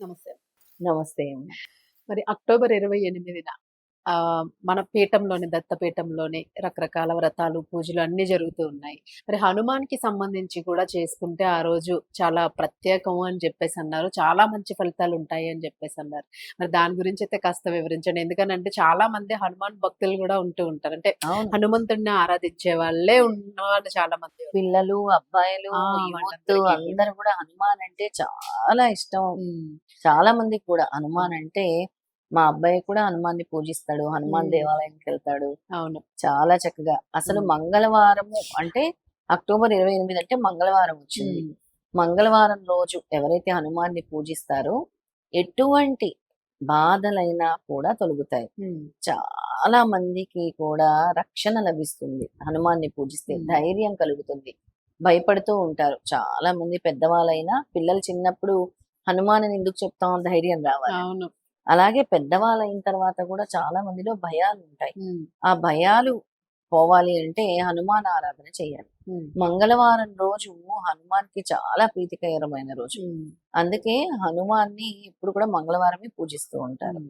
నమస్తే. నమస్తే మరి అక్టోబర్ ఇరవై ఎనిమిదిన మన పీఠంలోని దత్తపీఠంలోని రకరకాల వ్రతాలు పూజలు అన్ని జరుగుతూ ఉన్నాయి. మరి హనుమాన్కి సంబంధించి కూడా చేసుకుంటే ఆ రోజు చాలా ప్రత్యేకము అని చెప్పేసి అన్నారు. చాలా మంచి ఫలితాలు ఉంటాయి అని చెప్పేసి అన్నారు. మరి దాని గురించి అయితే కాస్త వివరించండి. ఎందుకనంటే చాలా మంది హనుమాన్ భక్తులు కూడా ఉంటూ ఉంటారు. అంటే హనుమంతుడిని ఆరాధించే వాళ్ళే ఉన్నవాళ్ళు చాలా మంది పిల్లలు అబ్బాయిలు. అందరు కూడా హనుమాన్ అంటే చాలా ఇష్టం. చాలా మందికి కూడా హనుమాన్ అంటే మా అబ్బాయి కూడా హనుమాన్ని పూజిస్తాడు హనుమాన్. దేవాలయానికి వెళ్తాడు. అవును. చాలా చక్కగా. అసలు. మంగళవారము అంటే అక్టోబర్ ఇరవై ఎనిమిది అంటే మంగళవారం వచ్చింది. మంగళవారం రోజు ఎవరైతే హనుమాన్ని పూజిస్తారో ఎటువంటి బాధలైనా కూడా తొలగుతాయి. చాలా మందికి కూడా రక్షణ లభిస్తుంది హనుమాన్ని పూజిస్తే మ్మ్. ధైర్యం కలుగుతుంది. భయపడుతూ ఉంటారు. చాలా మంది పెద్దవాళ్ళైనా పిల్లలు చిన్నప్పుడు హనుమాన్ ఎందుకు చెప్తాం? ధైర్యం రావాలి. అలాగే పెద్దవాళ్ళు అయిన తర్వాత కూడా చాలా మందిలో భయాలు ఉంటాయి ఆ భయాలు పోవాలి అంటే హనుమాన్ ఆరాధన చేయాలి మంగళవారం రోజు హనుమాన్కి చాలా ప్రీతికరమైన రోజు. అందుకే హనుమాన్ని ఇప్పుడు కూడా మంగళవారమే పూజిస్తూ ఉంటారు.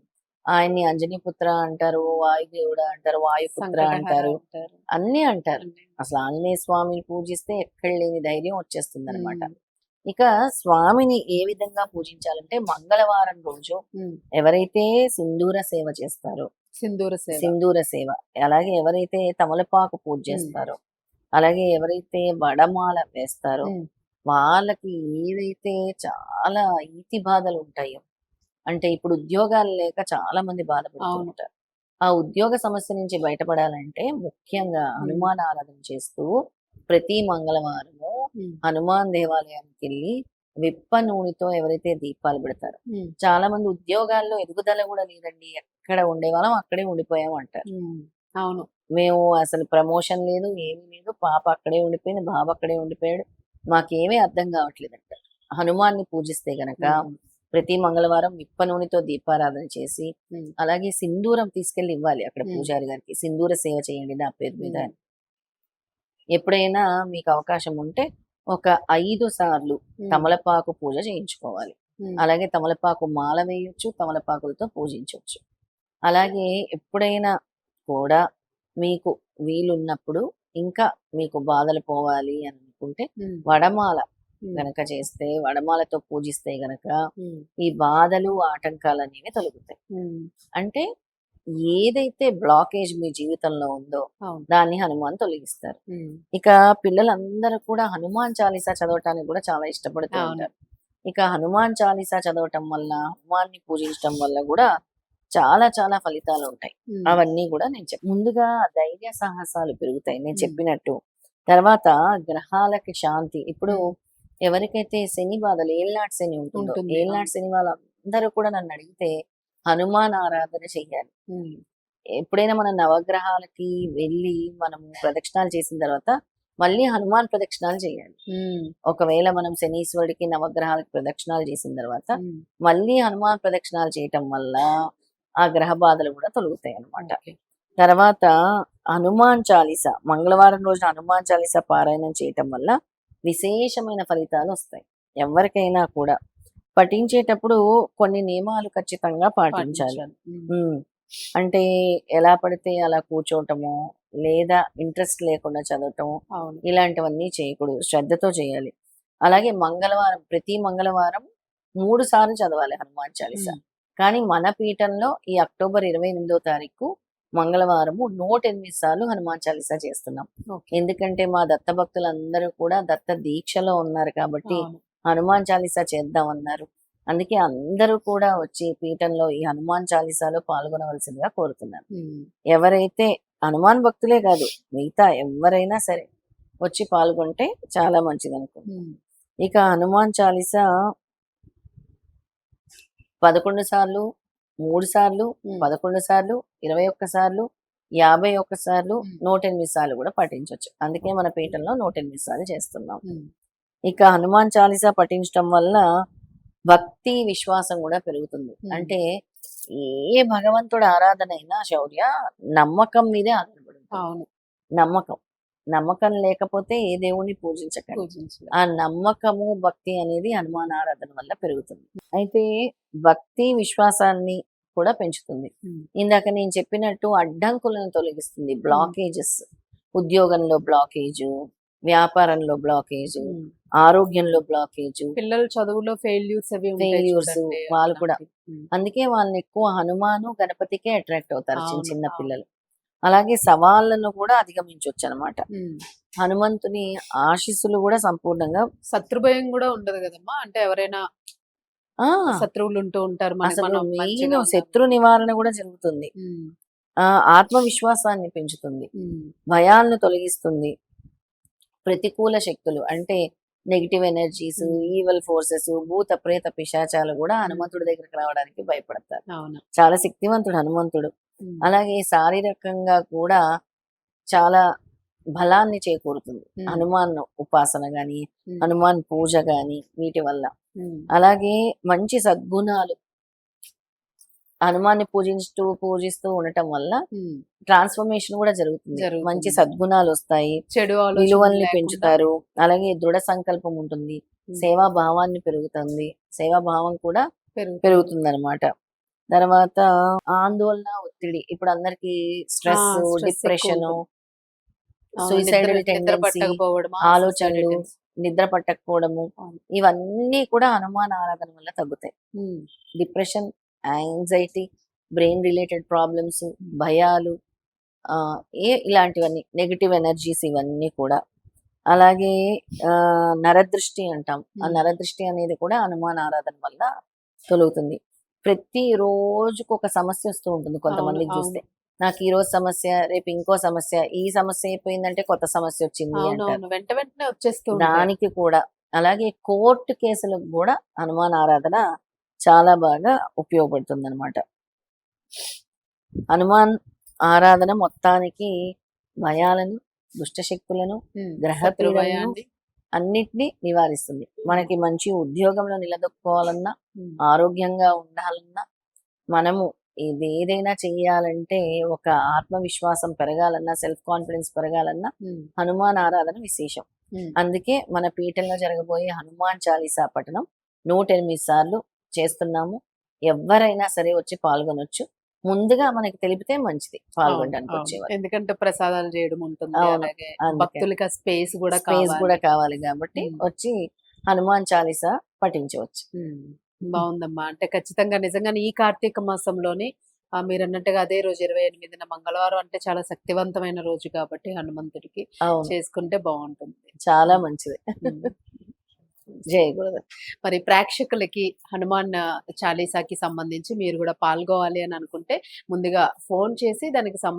ఆయన్ని అంజనీ పుత్ర అంటారు వాయుదేవుడు అంటారు వాయుపుత్ర అంటారు. అన్ని అంటారు. అసలు ఆంజనేయ స్వామిని పూజిస్తే ఎక్కడ లేని ధైర్యం వచ్చేస్తుంది అనమాట ఇక స్వామిని ఏ విధంగా పూజించాలంటే మంగళవారం రోజు. ఎవరైతే సింధూర సేవ చేస్తారో సింధూర సేవ. సింధూర సేవ అలాగే ఎవరైతే తమలపాకు పూజ చేస్తారో అలాగే ఎవరైతే వడమాల వేస్తారో వాళ్ళకి ఏదైతే చాలా ఈతి బాధలు ఉంటాయో అంటే ఇప్పుడు ఉద్యోగాలు లేక చాలా మంది బాధపడుతూ. ఉంటారు. ఆ ఉద్యోగ సమస్య నుంచి బయటపడాలంటే ముఖ్యంగా హనుమాన్ ఆరాధన చేస్తూ ప్రతి మంగళవారము హనుమాన్ దేవాలయానికి వెళ్ళి విప్ప నూనెతో ఎవరైతే దీపాలు పెడతారో చాలా మంది ఉద్యోగాల్లో ఎదుగుదల కూడా లేదండి. ఎక్కడ ఉండేవాళ్ళం అక్కడే ఉండిపోయాం అంటారు. అవును. మేము అసలు ప్రమోషన్ లేదు ఏమీ లేదు. పాప అక్కడే ఉండిపోయింది బాబు అక్కడే ఉండిపోయాడు. మాకేమీ అర్థం కావట్లేదు అంటారు హనుమాన్ని పూజిస్తే గనక ప్రతి మంగళవారం విప్ప నూనెతో దీపారాధన చేసి అలాగే సింధూరం తీసుకెళ్ళి ఇవ్వాలి అక్కడ. పూజారి గారికి. సింధూర సేవ చేయండి నా పేరు మీద. ఎప్పుడైనా మీకు అవకాశం ఉంటే ఒక ఐదు సార్లు తమలపాకు పూజ చేయించుకోవాలి. అలాగే తమలపాకు మాల వేయొచ్చు తమలపాకులతో పూజించవచ్చు అలాగే ఎప్పుడైనా కూడా మీకు వీలున్నప్పుడు ఇంకా మీకు బాధలు పోవాలి అని అనుకుంటే వడమాల గనక చేస్తే వడమాలతో పూజిస్తే గనక ఈ బాధలు ఆటంకాలు అనేవి తొలగుతాయి అంటే ఏదైతే బ్లాకేజ్ మీ జీవితంలో ఉందో దాన్ని హనుమాన్ తొలగిస్తారు. ఇక పిల్లలందరూ కూడా హనుమాన్ చాలీసా చదవటానికి కూడా చాలా ఇష్టపడుతూ. ఉంటారు. ఇక హనుమాన్ చాలీసా చదవటం వల్ల హనుమాన్ని పూజించడం వల్ల కూడా చాలా చాలా ఫలితాలు ఉంటాయి. అవన్నీ కూడా నేను చెప్ ముందుగా ధైర్య సాహసాలు పెరుగుతాయి. నేను. చెప్పినట్టు. తర్వాత గ్రహాలకి శాంతి. ఇప్పుడు. ఎవరికైతే శని బాధలు ఏళ్ళనాటి శని ఉంటుందో ఏళ్ళనాటి. శని వాళ్ళందరూ కూడా నన్ను అడిగితే హనుమాన్ ఆరాధన చెయ్యాలి. ఉమ్, ఎప్పుడైనా మన నవగ్రహాలకి వెళ్ళి మనము ప్రదక్షిణాలు చేసిన తర్వాత మళ్ళీ హనుమాన్ ప్రదక్షిణాలు చేయాలి ఒకవేళ మనం శనీశ్వరుడికి నవగ్రహాలకి ప్రదక్షిణాలు చేసిన తర్వాత మళ్ళీ హనుమాన్ ప్రదక్షిణాలు చేయటం వల్ల ఆ గ్రహ బాధలు కూడా తొలగుతాయి అన్నమాట. ఓకే. తర్వాత హనుమాన్ చాలీస మంగళవారం రోజున హనుమాన్ చాలీస పారాయణం చేయటం వల్ల విశేషమైన ఫలితాలు వస్తాయి. ఎవరికైనా కూడా పఠించేటప్పుడు కొన్ని నియమాలు ఖచ్చితంగా పాటించాలి. అంటే ఎలా పడితే అలా కూర్చోవటము లేదా ఇంట్రెస్ట్ లేకుండా చదవటం ఇలాంటివన్నీ చేయకూడదు. శ్రద్ధతో చేయాలి. అలాగే మంగళవారం ప్రతి మంగళవారం మూడు సార్లు చదవాలి హనుమాన్ చాలీస. కానీ మన పీఠంలో ఈ అక్టోబర్ ఇరవై ఎనిమిదో తారీఖు మంగళవారము నూట ఎనిమిది సార్లు హనుమాన్ చాలీసా చేస్తున్నాం. ఎందుకంటే మా దత్త భక్తులందరూ కూడా దత్త దీక్షలో ఉన్నారు కాబట్టి. హనుమాన్ చాలీసా చేద్దాం అన్నారు అందుకే అందరూ కూడా వచ్చి పీఠంలో ఈ హనుమాన్ చాలీసాలో పాల్గొనవలసిందిగా కోరుతున్నాను ఉమ్, ఎవరైతే హనుమాన్ భక్తులే కాదు మిగతా ఎవరైనా సరే వచ్చి పాల్గొంటే చాలా మంచిది అనుకో ఉమ్, ఇక హనుమాన్ చాలీసా పదకొండు సార్లు మూడు సార్లు పదకొండు సార్లు ఇరవై ఒక్క సార్లు యాభై ఒక్క సార్లు. నూట ఎనిమిది సార్లు కూడా పఠించవచ్చు అందుకే మన పీఠంలో నూట ఎనిమిది సార్లు చేస్తున్నాం. ఇక హనుమాన్ చాలీసా పఠించడం వల్ల భక్తి విశ్వాసం కూడా పెరుగుతుంది. అంటే ఏ భగవంతుడు ఆరాధన అయినా శౌర్య నమ్మకం మీదే ఆధారపడి ఉంటుంది. అవును. నమ్మకం. నమ్మకం లేకపోతే ఏ దేవుణ్ణి పూజించకండి. ఆ నమ్మకము భక్తి అనేది హనుమాన్ ఆరాధన వల్ల పెరుగుతుంది. అయితే భక్తి విశ్వాసాన్ని కూడా పెంచుతుంది. ఇందాక నేను చెప్పినట్టు అడ్డంకులను తొలగిస్తుంది. బ్లాకేజెస్. ఉద్యోగంలో బ్లాకేజు వ్యాపారంలో బ్లాకేజు. ఆరోగ్యంలో బ్లాకేజు పిల్లలు చదువులో ఫెయిల్యూర్స్ చూడండి, వాళ్ళు కూడా. అందుకే వాళ్ళని ఎక్కువ హనుమాను గణపతికే అట్రాక్ట్ అవుతారు చిన్న చిన్న. పిల్లలు. అలాగే సవాళ్ళను కూడా అధిగమించవచ్చు అనమాట. హనుమంతుని ఆశీస్సులు కూడా సంపూర్ణంగా శత్రుభయం కూడా ఉండదు కదమ్మా. అంటే ఎవరైనా ఆ! శత్రువులు ఉంటూ ఉంటారు అసలు మనం. శత్రు నివారణ కూడా జరుగుతుంది. ఆ ఆత్మవిశ్వాసాన్ని పెంచుతుంది. భయాలను తొలగిస్తుంది. ప్రతికూల శక్తులు అంటే నెగిటివ్ ఎనర్జీస్. ఈవల్ ఫోర్సెస్ భూత ప్రేత పిశాచాలు కూడా హనుమంతుడి దగ్గరికి రావడానికి భయపడతారు. అవును. చాలా శక్తివంతుడు హనుమంతుడు. అలాగే శారీరకంగా కూడా చాలా బలాన్ని చేకూరుతుంది. హనుమాన్ ఉపాసన గాని హనుమాన్ పూజ గాని వీటి వల్ల. అలాగే మంచి సద్గుణాలు హనుమాన్ని పూజిస్తూ పూజిస్తూ ఉండటం వల్ల. ట్రాన్స్ఫర్మేషన్ కూడా జరుగుతుంది. మంచి సద్గుణాలు వస్తాయి చెడు విలువల్ని పెంచుతారు. అలాగే దృఢ సంకల్పం ఉంటుంది. సేవా భావాన్ని పెరుగుతుంది. సేవా భావం కూడా పెరుగుతుంది. అనమాట తర్వాత ఆందోళన ఒత్తిడి. ఇప్పుడు అందరికి స్ట్రెస్ డిప్రెషన్ ఆ, ఆలోచనలు. నిద్ర పట్టకపోవడము. ఇవన్నీ కూడా హనుమాన్ ఆరాధన వల్ల తగ్గుతాయి. Depression anxiety brain related problems భయాలు ఆ, ఏ ఇలాంటివన్నీ నెగిటివ్ ఎనర్జీస్ ఇవన్నీ కూడా. అలాగే ఆ, నరదృష్టి అంటాం. ఆ. నరదృష్టి అనేది కూడా హనుమాన్ ఆరాధన వల్ల తొలుగుతుంది. ప్రతి రోజుకు ఒక సమస్య వస్తూ ఉంటుంది కొంతమందికి అవును, చూస్తే. నాకు ఈ రోజు సమస్య రేపు ఇంకో సమస్య ఈ సమస్య అయిపోయిందంటే కొత్త సమస్య వచ్చింది వెంట వెంటనే వచ్చేస్తూ ఉంటాయి. దానికి కూడా. అలాగే కోర్టు కేసులకు కూడా హనుమాన్ ఆరాధన చాలా బాగా ఉపయోగపడుతుంది అనమాట హనుమాన్ ఆరాధన మొత్తానికి భయాలను దుష్టశక్తులను గ్రహ అన్నిటినీ నివారిస్తుంది. మనకి మంచి ఉద్యోగంలో నిలదొక్కుకోవాలన్నా ఆరోగ్యంగా ఉండాలన్నా మనము ఇది ఏదైనా చెయ్యాలంటే ఒక ఆత్మవిశ్వాసం పెరగాలన్నా సెల్ఫ్ కాన్ఫిడెన్స్ పెరగాలన్నా హనుమాన్ ఆరాధన విశేషం. అందుకే మన పీఠంలో జరగబోయే హనుమాన్ చాలీసా పఠనం నూట ఎనిమిది సార్లు చేస్తున్నాము. ఎవరైనా సరే వచ్చి పాల్గొనొచ్చు. ముందుగా మనకి తెలిపితే మంచిది పాల్గొనడానికి వచ్చేవారు ఎందుకంటే ప్రసాదాలు చేయడం ఉంటుంది. భక్తులకి స్పేస్ కూడా స్పేస్ కూడా కావాలి. కాబట్టి. వచ్చి హనుమాన్ చాలీసా పఠించవచ్చు. బాగుందమ్మా. అంటే ఖచ్చితంగా నిజంగానే ఈ కార్తీక మాసంలోని మీరు అన్నట్టుగా అదే రోజు ఇరవై ఎనిమిదిన మంగళవారం అంటే చాలా శక్తివంతమైన రోజు కాబట్టి హనుమంతుడికి చేసుకుంటే బాగుంటుంది. చాలా మంచిది. జై గురుదేవ్ మరి ప్రేక్షకులకి హనుమాన్ చాలీసాకి సంబంధించి మీరు కూడా పాల్గొవాలి అని అనుకుంటే ముందుగా ఫోన్ చేసి దానికి సంబంధించి